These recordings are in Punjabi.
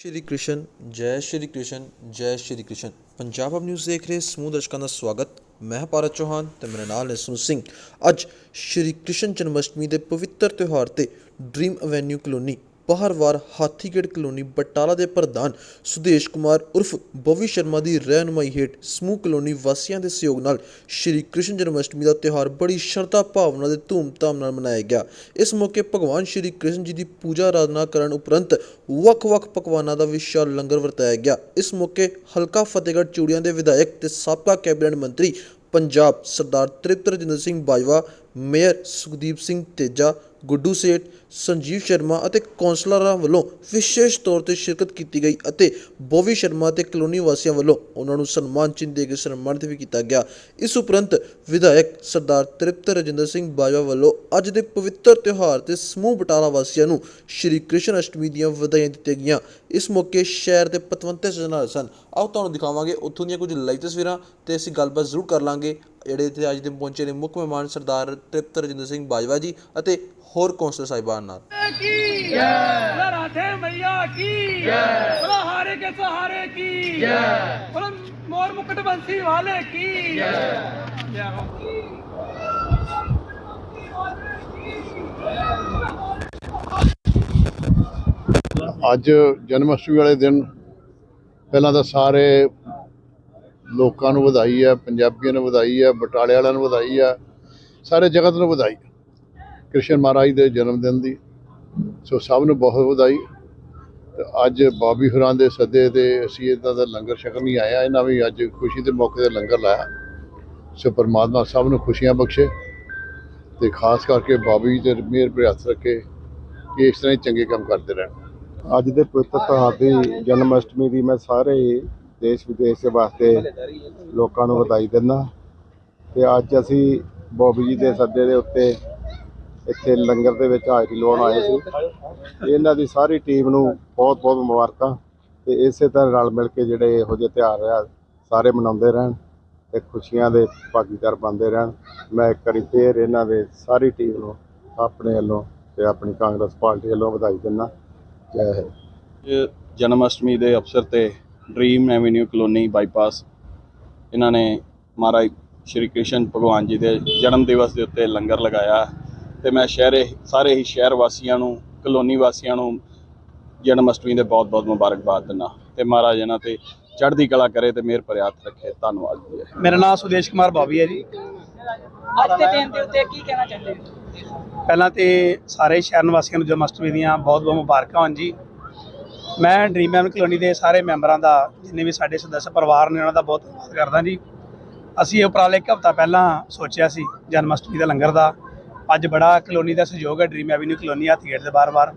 ਸ਼੍ਰੀ ਕ੍ਰਿਸ਼ਨ, ਜੈ ਸ਼੍ਰੀ ਕ੍ਰਿਸ਼ਨ, ਜੈ ਸ਼੍ਰੀ ਕ੍ਰਿਸ਼ਨ। ਪੰਜਾਬ ਅਬ ਨਿਊਜ਼ ਦੇਖ ਰਹੇ ਸਮੂਹ ਦਰਸ਼ਕਾਂ ਦਾ ਸਵਾਗਤ। ਮੈਂ ਭਾਰਤ ਚੌਹਾਨ ਤੇ ਮੇਰੇ ਨਾਲ ਹੈ ਸੁਨ ਸਿੰਘ। ਅੱਜ ਸ਼੍ਰੀ ਕ੍ਰਿਸ਼ਨ ਜਨਮਸ਼ਟਮੀ ਦੇ ਪਵਿੱਤਰ ਤਿਉਹਾਰ ਤੇ ਡ੍ਰੀਮ ਐਵੇਨਿਊ ਕਲੋਨੀ ਬਾਹਰਵਾਰ ਹਾਥੀਗੇਟ ਕਲੋਨੀ ਬਟਾਲਾ ਦੇ ਪ੍ਰਧਾਨ ਸੁਦੇਸ਼ ਕੁਮਾਰ ਉਰਫ ਬਵੀ ਸ਼ਰਮਾ ਦੀ ਰਹਿਨੁਮਾਈ ਹੇਠ ਸਮੂਹ ਕਲੋਨੀ ਵਾਸੀਆਂ ਦੇ ਸਹਿਯੋਗ ਨਾਲ ਸ਼੍ਰੀ ਕ੍ਰਿਸ਼ਨ ਜਨਮਸ਼ਟਮੀ ਦਾ ਤਿਉਹਾਰ ਬੜੀ ਸ਼ਰਧਾ ਭਾਵਨਾ ਦੇ ਧੂਮਧਾਮ ਨਾਲ ਮਨਾਇਆ ਗਿਆ। ਇਸ ਮੌਕੇ ਭਗਵਾਨ ਸ਼੍ਰੀ ਕ੍ਰਿਸ਼ਨ ਜੀ ਦੀ ਪੂਜਾ ਆਰਾਧਨਾ ਕਰਨ ਉਪਰੰਤ ਵੱਖ-ਵੱਖ ਪਕਵਾਨਾਂ ਦਾ ਵਿਸ਼ਾਲ ਲੰਗਰ ਵਰਤਾਇਆ ਗਿਆ। ਇਸ ਮੌਕੇ ਹਲਕਾ ਫਤਿਹਗੜ੍ਹ ਚੂੜੀਆਂ ਦੇ ਵਿਧਾਇਕ ਤੇ ਸਾਬਕਾ ਕੈਬਨਿਟ ਮੰਤਰੀ ਪੰਜਾਬ ਸਰਦਾਰ ਤ੍ਰਿਪਤ ਰਜਿੰਦਰ ਸਿੰਘ ਬਾਜਵਾ, ਮੇਅਰ ਸੁਖਦੀਪ ਸਿੰਘ ਤੇਜਾ ਗੁੱਡੂ ਸੇਠ, ਸੰਜੀਵ ਸ਼ਰਮਾ ਅਤੇ ਕੌਂਸਲਰਾਂ ਵੱਲੋਂ ਵਿਸ਼ੇਸ਼ ਤੌਰ ਤੇ ਸ਼ਿਰਕਤ ਕੀਤੀ ਗਈ ਅਤੇ ਬੋਵੀ ਸ਼ਰਮਾ ਤੇ ਕਲੋਨੀ ਵਾਸੀਆਂ ਵੱਲੋਂ ਉਹਨਾਂ ਨੂੰ ਸਨਮਾਨ ਚਿੰਨ੍ਹ ਦੇ ਕੇ ਸਨਮਾਨਿਤ ਵੀ ਕੀਤਾ ਗਿਆ। ਇਸ ਉਪਰੰਤ ਵਿਧਾਇਕ ਸਰਦਾਰ ਤ੍ਰਿਪਤ ਰਜਿੰਦਰ ਸਿੰਘ ਬਾਜਵਾ ਵੱਲੋਂ ਅੱਜ ਦੇ ਪਵਿੱਤਰ ਤਿਉਹਾਰ ਤੇ ਸਮੂਹ ਬਟਾਲਾ ਵਾਸੀਆਂ ਨੂੰ ਸ਼੍ਰੀ ਕ੍ਰਿਸ਼ਨ ਅਸ਼ਟਮੀ ਦੀਆਂ ਵਧਾਈਆਂ ਦਿੱਤੀਆਂ ਗਈਆਂ। ਇਸ ਮੌਕੇ ਸ਼ਹਿਰ ਦੇ ਪਤਵੰਤੇ ਸਜਣਾ ਸਨ। ਆਓ ਤੁਹਾਨੂੰ ਦਿਖਾਵਾਂਗੇ ਉੱਥੋਂ ਦੀਆਂ ਕੁਝ ਲਾਈਵ ਤਸਵੀਰਾਂ ਤੇ ਅਸੀਂ ਗੱਲਬਾਤ ਜ਼ਰੂਰ ਕਰ ਲਾਂਗੇ। ਜਿਹੜੇ ਇੱਥੇ ਅੱਜ ਦੇ ਪਹੁੰਚੇ ਨੇ ਮੁੱਖ ਮਹਿਮਾਨ ਸਰਦਾਰ ਤ੍ਰਿਪਤ ਰਜਿੰਦਰ ਸਿੰਘ ਬਾਜਵਾ ਜੀ ਅਤੇ ਹੋਰ ਕੌਂਸਲ ਸਾਹਿਬਾਨ ਨਾਲ। ਅੱਜ ਜਨਮ ਅਸ਼ਟਮੀ ਵਾਲੇ ਦਿਨ ਪਹਿਲਾਂ ਤਾਂ ਸਾਰੇ ਲੋਕਾਂ ਨੂੰ ਵਧਾਈ ਹੈ ਪੰਜਾਬੀਆਂ ਨੂੰ ਵਧਾਈ ਹੈ ਬਟਾਲੇ ਵਾਲਿਆਂ ਨੂੰ ਵਧਾਈ ਹੈ ਸਾਰੇ ਜਗਤ ਨੂੰ ਵਧਾਈ ਕ੍ਰਿਸ਼ਨ ਮਹਾਰਾਜ ਦੇ ਜਨਮ ਦਿਨ ਦੀ, ਸੋ ਸਭ ਨੂੰ ਬਹੁਤ ਵਧਾਈ। ਤੇ ਅੱਜ ਬਾਬੀ ਹੁਰਾਂ ਦੇ ਸੱਦੇ ਤੇ ਅਸੀਂ ਇਹਨਾਂ ਦਾ ਲੰਗਰ ਛਕਣ ਹੀ ਆਏ ਆ, ਇਹਨਾਂ ਵੀ ਅੱਜ ਖੁਸ਼ੀ ਦੇ ਮੌਕੇ ਤੇ ਲੰਗਰ ਲਾਇਆ। ਸੋ ਪਰਮਾਤਮਾ ਸਭ ਨੂੰ ਖੁਸ਼ੀਆਂ ਬਖਸ਼ੇ ਤੇ ਖਾਸ ਕਰਕੇ ਬਾਬੀ ਜੀ ਤੇ ਮਿਹਰ ਭਰੇ ਰੱਖੇ ਕਿ ਇਸ ਤਰ੍ਹਾਂ ਹੀ ਚੰਗੇ ਕੰਮ ਕਰਦੇ ਰਹਿਣ। ਅੱਜ ਦੇ ਪਵਿੱਤਰ ਤਿਉਹਾਰ ਦੀ ਜਨਮ ਅਸ਼ਟਮੀ ਦੀ ਮੈਂ ਸਾਰੇ ਦੇਸ਼ ਵਿਦੇਸ਼ ਦੇ ਵਾਸਤੇ ਲੋਕਾਂ ਨੂੰ ਵਧਾਈ ਦਿੰਦਾ। ਤੇ ਅੱਜ ਅਸੀਂ ਬੋਬੀ ਜੀ ਦੇ ਸੱਦੇ ਦੇ ਉੱਤੇ ਇੱਥੇ ਲੰਗਰ ਦੇ ਵਿੱਚ ਹਾਜ਼ਰੀ ਲਾਉਣ ਆਏ ਸੀ। ਇਹਨਾਂ ਦੀ ਸਾਰੀ ਟੀਮ ਨੂੰ ਬਹੁਤ ਬਹੁਤ ਮੁਬਾਰਕਾਂ ਤੇ ਇਸੇ ਤਰ੍ਹਾਂ ਰਲ ਮਿਲ ਕੇ ਜਿਹੜੇ ਇਹੋ ਜਿਹੇ ਤਿਉਹਾਰ ਆ, ਸਾਰੇ ਮਨਾਉਂਦੇ ਰਹਿਣ ਤੇ ਖੁਸ਼ੀਆਂ ਦੇ ਭਾਗੀਦਾਰ ਬਣਦੇ ਰਹਿਣ। ਮੈਂ ਇੱਕ ਵਾਰੀ ਫੇਰ ਇਹਨਾਂ ਦੇ ਸਾਰੀ ਟੀਮ ਨੂੰ ਆਪਣੇ ਵੱਲੋਂ ਤੇ ਆਪਣੀ ਕਾਂਗਰਸ ਪਾਰਟੀ ਵੱਲੋਂ ਵਧਾਈ ਦਿੰਦਾ। ਜੈ ਹਿੰਦ। ਜਨਮ ਅਸ਼ਟਮੀ ਦੇ ਅਵਸਰ ਤੇ ਡ੍ਰੀਮ ਐਵੇਨਿਊ ਕਲੋਨੀ ਬਾਈਪਾਸ ਇਹਨਾਂ ਨੇ ਮਹਾਰਾਜ ਸ਼੍ਰੀ ਕ੍ਰਿਸ਼ਨ ਭਗਵਾਨ ਜੀ ਦੇ ਜਨਮ ਦਿਵਸ ਦੇ ਉੱਤੇ ਲੰਗਰ ਲਗਾਇਆ। ਤੇ ਮੈਂ ਸ਼ਹਿਰੇ ਸਾਰੇ ਹੀ ਸ਼ਹਿਰ ਵਾਸੀਆਂ ਨੂੰ ਕਲੋਨੀ ਵਾਸੀਆਂ ਨੂੰ ਜਨਮ ਅਸ਼ਟਮੀ ਦੇ ਬਹੁਤ-ਬਹੁਤ ਮੁਬਾਰਕਬਾਦ ਦਿੰਦਾ। ਤੇ ਮਹਾਰਾਜ ਇਹਨਾਂ ਤੇ ਚੜ੍ਹਦੀ ਕਲਾ ਕਰੇ ਤੇ ਮਿਹਰ ਭਰਿਆ ਹੱਥ ਰੱਖੇ। ਧੰਨਵਾਦ ਜੀ। ਮੇਰਾ ਨਾਮ ਸੁਦੇਸ਼ ਕੁਮਾਰ ਬਾਬੀ ਹੈ ਜੀ। ਅੱਜ ਦੇ ਦਿਨ ਦੇ ਉੱਤੇ ਕੀ ਕਹਿਣਾ ਚਾਹੁੰਦੇ ਹੋ? ਪਹਿਲਾਂ ਤੇ ਸਾਰੇ ਸ਼ਹਿਰ ਨਿਵਾਸੀਆਂ ਨੂੰ ਜਨਮ ਅਸ਼ਟਮੀ ਦੀਆਂ ਬਹੁਤ ਬਹੁਤ ਮੁਬਾਰਕਾਂ ਹੋਣ ਜੀ। ਮੈਂ ਡ੍ਰੀਮ ਐਮ ਕਲੋਨੀ ਦੇ ਸਾਰੇ ਮੈਂਬਰਾਂ ਦਾ, ਜਿੰਨੇ ਵੀ ਸਾਡੇ ਸਦੱਸ ਪਰਿਵਾਰ ਨੇ, ਉਹਨਾਂ ਦਾ ਬਹੁਤ ਧੰਨਵਾਦ ਕਰਦਾ ਜੀ। ਅਸੀਂ ਇਹ ਉਪਰਾਲੇ ਇੱਕ ਹਫ਼ਤਾ ਪਹਿਲਾਂ ਸੋਚਿਆ ਸੀ ਜਨਮ ਅਸ਼ਟਮੀ ਦਾ ਲੰਗਰ ਦਾ। ਅੱਜ ਬੜਾ ਕਲੋਨੀ ਦਾ ਸਹਿਯੋਗ ਹੈ ਡ੍ਰੀਮ ਐਵਨਿਊ ਕਲੋਨੀ ਹੱਥ ਗੇਟ ਦੇ ਬਾਰ-ਬਾਰ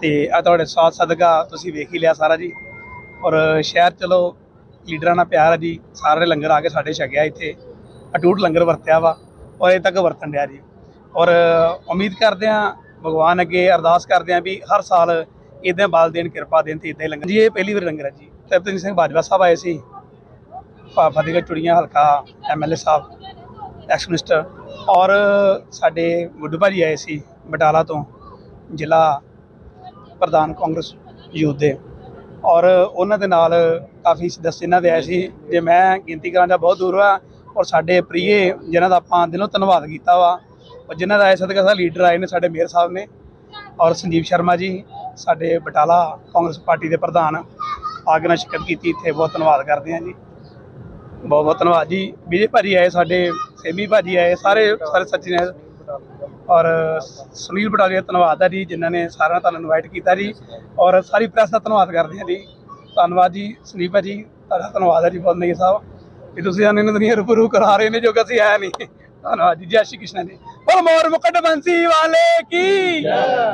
ਤੇ ਆ ਤੁਹਾਡੇ ਸਾਥ ਸਦਕਾ ਤੁਸੀਂ ਵੇਖ ਹੀ ਲਿਆ ਸਾਰਾ ਜੀ। ਔਰ ਸ਼ਹਿਰ ਚਲੋ, ਲੀਡਰਾਂ ਨਾਲ ਪਿਆਰ ਹੈ ਜੀ। ਸਾਰੇ ਲੰਗਰ ਆ ਕੇ ਸਾਡੇ ਛਕਿਆ ਇੱਥੇ। ਅਟੂਟ ਲੰਗਰ ਵਰਤਿਆ ਵਾ, ਔਰ ਇਹ ਤੱਕ ਵਰਤਣ ਡਿਆ ਜੀ। ਔਰ ਉਮੀਦ ਕਰਦੇ ਹਾਂ, ਭਗਵਾਨ ਅੱਗੇ ਅਰਦਾਸ ਕਰਦੇ ਹਾਂ ਵੀ ਹਰ ਸਾਲ ਇਦਾਂ ਬਲ ਦੇਣ, ਕਿਰਪਾ ਦੇਣ ਤੇ ਇਦਾਂ ਹੀ ਲੰਗਰ ਜੀ, ਇਹ ਪਹਿਲੀ ਵਾਰ ਲੰਗਰ ਹੈ ਜੀ। ਤ੍ਰਿਪਤ ਸਿੰਘ ਬਾਜਵਾ ਸਾਹਿਬ ਆਏ ਸੀ। ਫ- ਫਤਿਹਗੜ੍ਹ ਚੁੜੀਆਂ ਹਲਕਾ ਐਮਐਲਏ ਸਾਹਿਬ, ਐਕਸ ਮਿਨਿਸਟਰ। ਔਰ ਸਾਡੇ ਗੁੱਡੂ ਭਾਜੀ ਆਏ ਸੀ ਬਟਾਲਾ ਤੋਂ, ਜ਼ਿਲ੍ਹਾ ਪ੍ਰਧਾਨ ਕਾਂਗਰਸ ਯੂਥ ਦੇ। ਔਰ ਉਹਨਾਂ ਦੇ ਨਾਲ ਕਾਫੀ ਸਦੱਸਿਆ ਇਹਨਾਂ ਦੇ ਆਏ ਸੀ। ਜੇ ਮੈਂ ਗਿਣਤੀ ਕਰਾਂ ਤਾਂ ਬਹੁਤ ਦੂਰ ਆ ਔਰ ਸਾਡੇ ਪ੍ਰੀਏ, ਜਿਨ੍ਹਾਂ ਦਾ ਆਪਾਂ ਦਿਲੋਂ ਧੰਨਵਾਦ ਕੀਤਾ ਵਾ, ਔਰ ਜਿਨ੍ਹਾਂ ਦਾ ਆਏ ਸਦਕਾ ਸਾਡੇ ਲੀਡਰ ਆਏ ਨੇ ਸਾਡੇ ਮੇਅਰ ਸਾਹਿਬ ਨੇ। ਔਰ ਸੰਜੀਵ ਸ਼ਰਮਾ ਜੀ ਸਾਡੇ ਬਟਾਲਾ ਕਾਂਗਰਸ ਪਾਰਟੀ ਦੇ ਪ੍ਰਧਾਨ ਆਗਿਆ ਨਾਲ ਸ਼ਿਰਕਤ ਕੀਤੀ, ਇੱਥੇ ਬਹੁਤ ਧੰਨਵਾਦ ਕਰਦੇ ਹਾਂ ਜੀ। ਬਹੁਤ ਬਹੁਤ ਧੰਨਵਾਦ ਜੀ। ਵਿਜੇ ਭਾਜੀ ਆਏ ਸਾਡੇ ਸੇਮੀ ਭਾਜੀ ਆਏ, ਸਾਰੇ ਸਾਰੇ ਸੱਚੀ ਨੇ। ਔਰ ਸੁਨੀਲ ਬਟਾਲੀਆ, ਧੰਨਵਾਦ ਹੈ ਜੀ, ਜਿਨ੍ਹਾਂ ਨੇ ਸਾਰਿਆਂ ਨੂੰ ਤੁਹਾਨੂੰ ਇਨਵਾਈਟ ਕੀਤਾ ਜੀ। ਔਰ ਸਾਰੀ ਪ੍ਰੈਸ ਦਾ ਧੰਨਵਾਦ ਕਰਦੇ ਹਾਂ ਜੀ। ਧੰਨਵਾਦ ਜੀ, ਸੁਨੀਲ ਭਾਜੀ, ਤੁਹਾਡਾ ਧੰਨਵਾਦ ਹੈ ਜੀ, ਬਹੁਤ ਨਹੀਂ ਸਾਹਿਬ। ਕਿ ਤੁਸੀਂ ਸਾਨੂੰ ਇਹਨਾਂ ਦੁਨੀਆ ਰੂਬਰੂ ਕਰਾ ਰਹੇ ਨੇ, ਜੋ ਕਿ ਅਸੀਂ ਆਇਆ ਨਹੀਂ। ਧੰਨਵਾਦ ਜੀ, ਜੈ ਸ਼੍ਰੀ ਕ੍ਰਿਸ਼ਨ ਜੀ। ਬੋਲ ਮੋਰ ਮੁਕਟ ਵਾਲੇ ਕੀ?